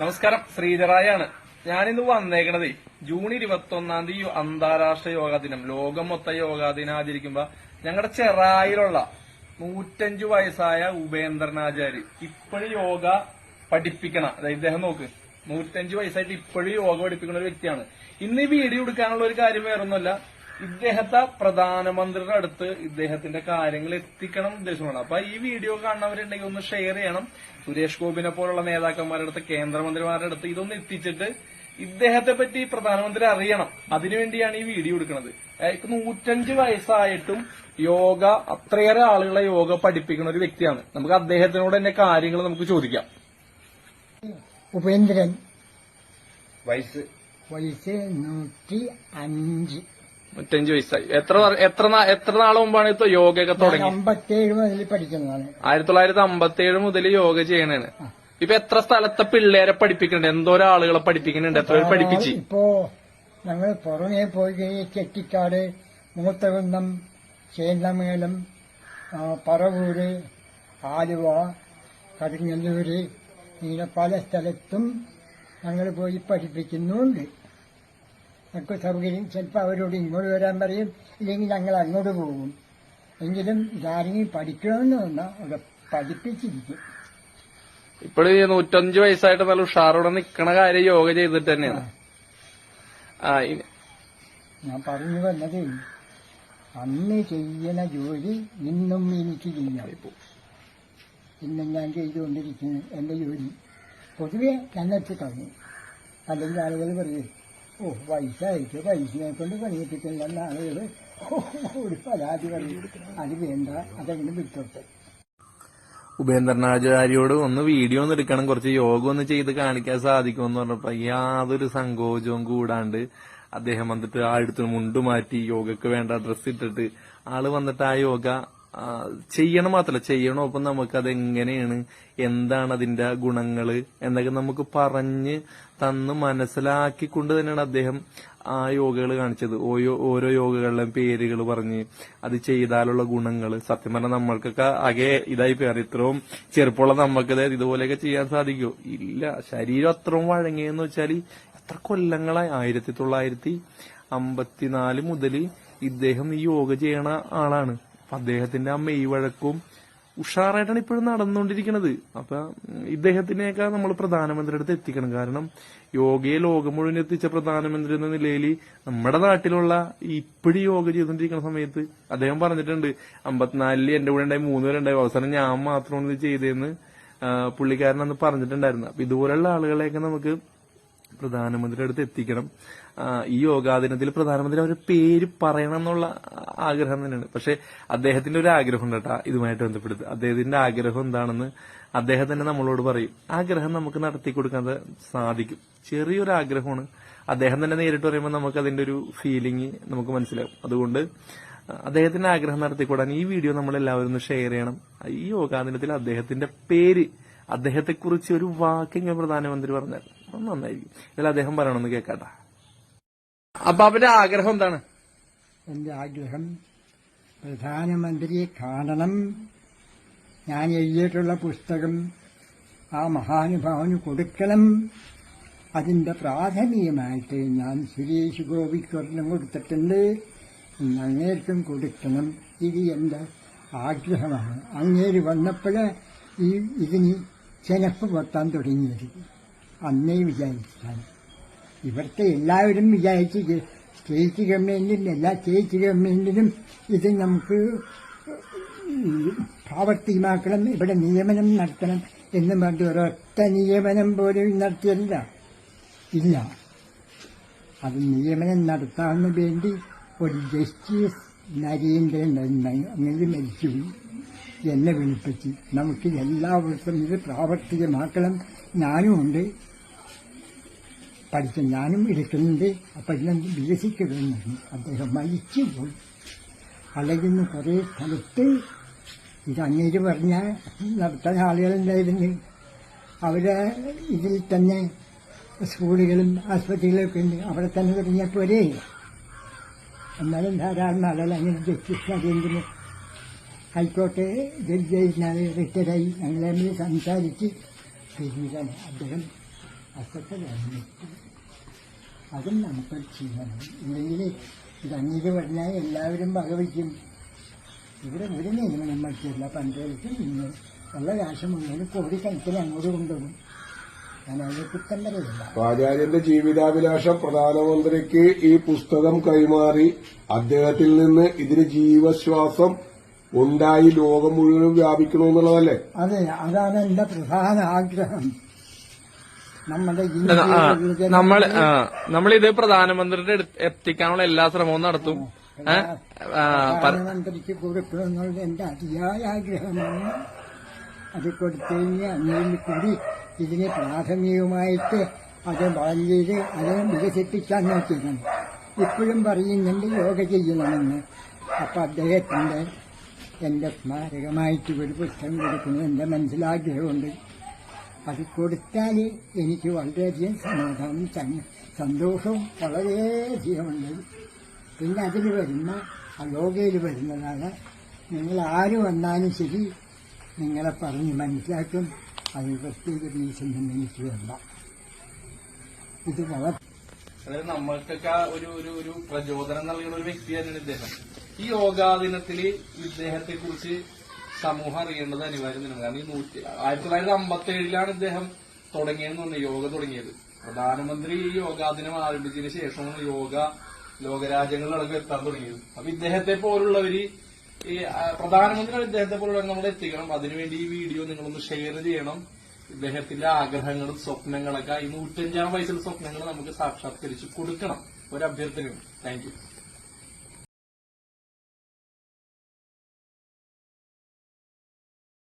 നമസ്കാരം ശ്രീധറായാണ് ഞാനിന്ന് വന്നേക്കണത് ജൂൺ ഇരുപത്തി ഒന്നാം തീയതി അന്താരാഷ്ട്ര യോഗാ ദിനം. ലോകം മൊത്ത യോഗാ ദിനം ആചരിക്കുമ്പോ ഞങ്ങളുടെ ചെറായിലുള്ള നൂറ്റഞ്ചു വയസ്സായ ഉപേന്ദ്രനാചാരി ഇപ്പോഴും യോഗ പഠിപ്പിക്കണം. അതായത് ഇദ്ദേഹം നോക്ക് നൂറ്റഞ്ചു വയസ്സായിട്ട് ഇപ്പോഴും യോഗ പഠിപ്പിക്കുന്ന ഒരു വ്യക്തിയാണ്. ഇന്ന് ഈ വീഡിയോ എടുക്കാനുള്ള ഒരു കാര്യം വേറൊന്നുമല്ല. ഇദ്ദേഹത്തെ പ്രധാനമന്ത്രിയുടെ അടുത്ത് ഇദ്ദേഹത്തിന്റെ കാര്യങ്ങൾ എത്തിക്കണം ഉദ്ദേശമാണ്. അപ്പൊ ഈ വീഡിയോ കാണുന്നവരുണ്ടെങ്കിൽ ഒന്ന് ഷെയർ ചെയ്യണം. സുരേഷ് ഗോപിനെ പോലുള്ള നേതാക്കന്മാരുടെ അടുത്ത് കേന്ദ്രമന്ത്രിമാരുടെ അടുത്ത് ഇതൊന്ന് എത്തിച്ചിട്ട് ഇദ്ദേഹത്തെ പറ്റി പ്രധാനമന്ത്രി അറിയണം. അതിനുവേണ്ടിയാണ് ഈ വീഡിയോ എടുക്കുന്നത്. ഇപ്പൊ നൂറ്റഞ്ച് വയസ്സായിട്ടും യോഗ അത്രയേറെ ആളുകളെ യോഗ പഠിപ്പിക്കുന്ന ഒരു വ്യക്തിയാണ്. നമുക്ക് അദ്ദേഹത്തിനോട് തന്നെ കാര്യങ്ങൾ നമുക്ക് ചോദിക്കാം. ഉപേന്ദ്രൻ. വയസ്സ്. വയസ്സ് നൂറ്റി അഞ്ച്. നൂറ്റഞ്ച് വയസ്സായി എത്ര എത്ര എത്ര നാൾ മുമ്പാണ് ഇപ്പൊ യോഗയൊക്കെ തുടങ്ങി അമ്പത്തിയേഴ് മുതൽ പഠിക്കുന്നതാണ്. ആയിരത്തി തൊള്ളായിരത്തി അമ്പത്തി ഏഴ് മുതൽ യോഗ ചെയ്യണേണ്. ഇപ്പൊ എത്ര സ്ഥലത്തെ പിള്ളേരെ പഠിപ്പിക്കുന്നുണ്ട്? എന്തോ ആളുകളെ പഠിപ്പിക്കുന്നുണ്ട്? എത്ര പേര് പഠിപ്പിച്ച്? ഇപ്പോ ഞങ്ങൾ പുറമേ പോയി കഴിഞ്ഞാൽ ചെട്ടിക്കാട് മൂത്തകുന്നം ചേന്നമേലം പറവൂര് ആലുവ കടുങ്ങല്ലൂര് ഇങ്ങനെ പല സ്ഥലത്തും ഞങ്ങൾ പോയി പഠിപ്പിക്കുന്നുണ്ട്. ഞങ്ങൾക്ക് സൗകര്യം. ചിലപ്പോൾ അവരോട് ഇങ്ങോട്ട് വരാൻ പറയും ഇല്ലെങ്കിൽ ഞങ്ങൾ അങ്ങോട്ട് പോകും. എങ്കിലും ഇതാരെങ്കിലും പഠിക്കണമെന്ന് വന്നാൽ അവിടെ പഠിപ്പിച്ചിരിക്കും. ഇപ്പോഴും ഈ നൂറ്റഞ്ച് വയസ്സായിട്ട് നല്ല ഉഷാറോടെ നിൽക്കണ കാര്യം യോഗ ചെയ്തിട്ട് തന്നെയാണ്. ഞാൻ പറഞ്ഞു വന്നത് അന്ന് ചെയ്യണ ജോലി ഇന്നും എനിക്ക് ചെയ്യാം ഇന്നും ഞാൻ ചെയ്തുകൊണ്ടിരിക്കുന്നു എന്റെ ജോലി. പൊതുവെ കണ്ണെത്തി കളഞ്ഞു അല്ലെങ്കിൽ ആളുകൾ പറയും ഓ വയസ്സായിട്ട് പൈസയെ കൊണ്ട് ആളുകൾ ഒരു പരാതി പറഞ്ഞു. അത് വേണ്ട അതെങ്ങനെ വിട്ടോട്ടെ ഉപേന്ദ്രനാചാര്യോട് ഒന്ന് വീഡിയോ ഒന്ന് എടുക്കണം കുറച്ച് യോഗ ഒന്ന് ചെയ്ത് കാണിക്കാൻ സാധിക്കുമെന്ന് പറഞ്ഞപ്പോ യാതൊരു സങ്കോചവും കൂടാണ്ട് അദ്ദേഹം വന്നിട്ട് ആ എടുത്ത് മുണ്ട് മാറ്റി യോഗക്ക് വേണ്ട ഡ്രസ്സ് ഇട്ടിട്ട് ആൾ വന്നിട്ട് ആ യോഗ ചെയ്യണം മാത്രല്ല. ചെയ്യണം? ഒപ്പം നമുക്ക് അത് എങ്ങനെയാണ് എന്താണ് അതിന്റെ ഗുണങ്ങൾ എന്നൊക്കെ നമുക്ക് പറഞ്ഞ് തന്ന് മനസ്സിലാക്കിക്കൊണ്ട് തന്നെയാണ് അദ്ദേഹം ആ യോഗകൾ കാണിച്ചത്. ഓരോ ഓരോ യോഗകളിലും പേരുകൾ പറഞ്ഞ് അത് ചെയ്താലുള്ള ഗുണങ്ങൾ സത്യം പറഞ്ഞാൽ നമ്മൾക്കൊക്കെ ആകെ ഇതായി പേര് ഇത്രയും ചെറുപ്പമുള്ള നമുക്കത് ഇതുപോലെയൊക്കെ ചെയ്യാൻ സാധിക്കുമോ ഇല്ല. ശരീരം അത്രയും വഴങ്ങിയെന്ന് വെച്ചാൽ എത്ര കൊല്ലങ്ങളായി? ആയിരത്തി തൊള്ളായിരത്തി അമ്പത്തിനാല് മുതൽ ഇദ്ദേഹം ഈ യോഗ ചെയ്യണ ആളാണ്. അപ്പൊ അദ്ദേഹത്തിന്റെ അമ്മ ഈ വഴക്കും ഉഷാറായിട്ടാണ് ഇപ്പോഴും നടന്നുകൊണ്ടിരിക്കുന്നത്. അപ്പൊ ഇദ്ദേഹത്തിനെയൊക്കെ നമ്മൾ പ്രധാനമന്ത്രിയുടെ അടുത്ത് എത്തിക്കണം. കാരണം യോഗയെ ലോകം മുഴുവൻ എത്തിച്ച പ്രധാനമന്ത്രി എന്ന നിലയിൽ നമ്മുടെ നാട്ടിലുള്ള ഇപ്പോഴും യോഗ ചെയ്തുകൊണ്ടിരിക്കുന്ന സമയത്ത് അദ്ദേഹം പറഞ്ഞിട്ടുണ്ട് അമ്പത്തിനാലിൽ എന്റെ കൂടെ ഉണ്ടായി മൂന്ന് പേരുണ്ടായി. അവസാനം ഞാൻ മാത്രമാണ് ഇത് ചെയ്തതെന്ന് പുള്ളിക്കാരൻ അന്ന് പറഞ്ഞിട്ടുണ്ടായിരുന്നു. അപ്പൊ ഇതുപോലുള്ള ആളുകളെയൊക്കെ നമുക്ക് പ്രധാനമന്ത്രിയുടെ അടുത്ത് എത്തിക്കണം. ഈ യോഗാ ദിനത്തിൽ പ്രധാനമന്ത്രി അവരുടെ പേര് പറയണം എന്നുള്ള ആഗ്രഹം തന്നെയാണ്. പക്ഷെ അദ്ദേഹത്തിന്റെ ഒരു ആഗ്രഹം ഉണ്ട് കേട്ടോ ഇതുമായിട്ട് ബന്ധപ്പെടുത്ത്. അദ്ദേഹത്തിന്റെ ആഗ്രഹം എന്താണെന്ന് അദ്ദേഹം തന്നെ നമ്മളോട് പറയും. ആഗ്രഹം നമുക്ക് നടത്തി കൊടുക്കാൻ സാധിക്കും. ചെറിയൊരു ആഗ്രഹമാണ്. അദ്ദേഹം തന്നെ നേരിട്ട് പറയുമ്പോൾ നമുക്ക് അതിന്റെ ഒരു ഫീലിംഗ് നമുക്ക് മനസ്സിലാവും. അതുകൊണ്ട് അദ്ദേഹത്തിന്റെ ആഗ്രഹം നടത്തിക്കൂടാൻ ഈ വീഡിയോ നമ്മൾ എല്ലാവരും ഷെയർ ചെയ്യണം. ഈ യോഗാ ദിനത്തിൽ അദ്ദേഹത്തിന്റെ പേര് അദ്ദേഹത്തെക്കുറിച്ച് ഒരു വാക്കിങ്ങനെ പ്രധാനമന്ത്രി പറഞ്ഞാൽ നന്നായിരിക്കും. അല്ല അദ്ദേഹം പറയണമെന്ന് കേൾക്കാട്ട. അപ്പൊ അവന്റെ ആഗ്രഹം എന്താണ്? എന്റെ ആഗ്രഹം പ്രധാനമന്ത്രിയെ കാണണം. ഞാൻ എഴുതിയിട്ടുള്ള പുസ്തകം ആ മഹാനുഭാവന് കൊടുക്കണം. അതിന്റെ പ്രാഥമികമായിട്ട് ഞാൻ സുരേഷ് ഗോപിക്കൊരെണ്ണം കൊടുത്തിട്ടുണ്ട്. അങ്ങേർക്കും കൊടുക്കണം. ഇത് എന്റെ ആഗ്രഹമാണ്. അങ്ങേര് വന്നപ്പോഴേ ഈ ഇതിന് ചെനപ്പ് പൊട്ടാൻ തുടങ്ങിയത്. അന്നേ വിചാരിച്ചാണ്. ഇവിടുത്തെ എല്ലാവരും വിചാരിച്ച് സ്റ്റേറ്റ് ഗവൺമെന്റിനും എല്ലാ സ്റ്റേറ്റ് ഗവൺമെന്റിനും ഇത് നമുക്ക് പ്രാവർത്തികമാക്കണം ഇവിടെ നിയമനം നടത്തണം എന്ന് പറഞ്ഞിട്ട് ഒരൊറ്റ നിയമനം പോലും നടത്തിയല്ല. ഇല്ല. അത് നിയമനം നടത്താൻ വേണ്ടി ഒരു ജസ്റ്റിസ് നരേന്ദ്രൻ അങ്ങനെ മരിച്ചു. എന്നെ വിളിപ്പിച്ച്. നമുക്ക് എല്ലാവർക്കും ഇത് പ്രാവർത്തികമാക്കണം. ഞാനും ഉണ്ട് പഠിച്ച ഞാനും എടുക്കുന്നുണ്ട് അപ്പം എല്ലാം വികസിക്കണമെന്ന് അദ്ദേഹം മരിച്ചു പോയി അല്ലെങ്കിൽ കുറേ സ്ഥലത്ത് ഇത് അങ്ങേര് പറഞ്ഞ നടത്താൻ ആളുകളുണ്ടായിരുന്നു. അവരെ ഇതിൽ തന്നെ സ്കൂളുകളും ആശുപത്രികളൊക്കെ ഉണ്ട്. അവിടെ തന്നെ തുടങ്ങിയ പോരേ എന്നാലും ധാരാളം ആളുകൾ അങ്ങനെ ജസ്റ്റിസ് നരേന്ദ്രന് ജഡ്ജായി റിട്ടയർ റിട്ടയറായി ഞങ്ങളെ സംസാരിച്ച് പിന്നീടാണ് അദ്ദേഹം അസ്വസ്ഥരായിരുന്നു അതും നമുക്ക് ചെയ്യണം ഇല്ലെങ്കിൽ ഇത് അങ്ങേര് പറഞ്ഞാൽ എല്ലാവരും വകവയ്ക്കും ഇവിടെ ഒരു നിയമനം മറ്റില്ല പഞ്ചായത്തും ഇന്ന് ഉള്ള കാശ് മുഴുവൻ കോടിക്കണക്കിന് അങ്ങോട്ട് കൊണ്ടുപോകും ആചാര്യന്റെ ജീവിതാഭിലാഷം പ്രധാനമന്ത്രിക്ക് ഈ പുസ്തകം കൈമാറി അദ്ദേഹത്തിൽ നിന്ന് ഇതിന് ജീവശ്വാസം ഉണ്ടായി ലോകം മുഴുവൻ വ്യാപിക്കണമെന്നുള്ളതല്ലേ? അതെ അതാണ് എന്റെ പ്രധാന ആഗ്രഹം. നമ്മൾ നമ്മളിത് പ്രധാനമന്ത്രിയുടെ എത്തിക്കാനുള്ള എല്ലാ ശ്രമവും നടത്തും. പ്രധാനമന്ത്രിക്ക് കൊടുക്കണമെന്നുള്ള എന്റെ അതിയായ ആഗ്രഹമാണ്. അത് കൊടുത്തു കഴിഞ്ഞാൽ കൂടി ഇതിനെ പ്രാഥമികമായിട്ട് അത് വളഞ്ഞത് അത് വികസിപ്പിക്കാൻ നോക്കിയിരുന്നു ഇപ്പോഴും പറയുന്നുണ്ട് യോഗ ചെയ്യണമെന്ന്. അപ്പൊ അദ്ദേഹത്തിന്റെ എന്റെ സ്മാരകമായിട്ട് ഒരു പുസ്തകം കൊടുക്കുന്നത് എന്റെ മനസ്സിലാഗ്രഹമുണ്ട്. അത് കൊടുത്താൽ എനിക്ക് വളരെയധികം സമാധാനം തന്നെ സന്തോഷവും വളരെയധികമുണ്ട് പിന്നെ അതിൽ വരുന്ന യോഗയിൽ വരുന്നതാണ് നിങ്ങൾ ആര് വന്നാലും ശരി നിങ്ങളെ പറഞ്ഞ് മനസ്സിലാക്കും. അത് പ്രത്യേക റീസൺ എനിക്ക് വേണ്ട. ഇത് വളരെ അതായത് നമ്മൾക്കൊക്കെ ഒരു ഒരു ഒരു പ്രചോദനം നൽകുന്ന ഒരു വ്യക്തിയാണ് ഇദ്ദേഹം. ഈ യോഗാ ദിനത്തിൽ ഇദ്ദേഹത്തെ കുറിച്ച് സമൂഹം അറിയേണ്ടത് അനിവാര്യം തന്നെയാണ് കാരണം ഈ നൂറ്റി ആയിരത്തി തൊള്ളായിരത്തി അമ്പത്തി ഏഴിലാണ് ഇദ്ദേഹം തുടങ്ങിയെന്ന് പറഞ്ഞു യോഗ തുടങ്ങിയത്. പ്രധാനമന്ത്രി ഈ യോഗാ ദിനം ആരംഭിച്ചതിന് ശേഷമാണ് യോഗ ലോകരാജ്യങ്ങളിലടക്കം എത്താൻ തുടങ്ങിയത്. അപ്പൊ ഇദ്ദേഹത്തെ പോലുള്ളവര് ഈ ആ, പ്രധാനമന്ത്രി ഇദ്ദേഹത്തെ പോലുള്ളവർ നമ്മൾ എത്തിക്കണം. അതിനുവേണ്ടി ഈ വീഡിയോ നിങ്ങളൊന്ന് ഷെയർ ചെയ്യണം. ഇദ്ദേഹത്തിന്റെ ആഗ്രഹങ്ങളും സ്വപ്നങ്ങളൊക്കെ ഈ നൂറ്റഞ്ചാം വയസ്സിലെ സ്വപ്നങ്ങൾ നമുക്ക് സാക്ഷാത്കരിച്ച് കൊടുക്കണം. ഒരു അഭ്യർത്ഥനയുണ്ട്. താങ്ക്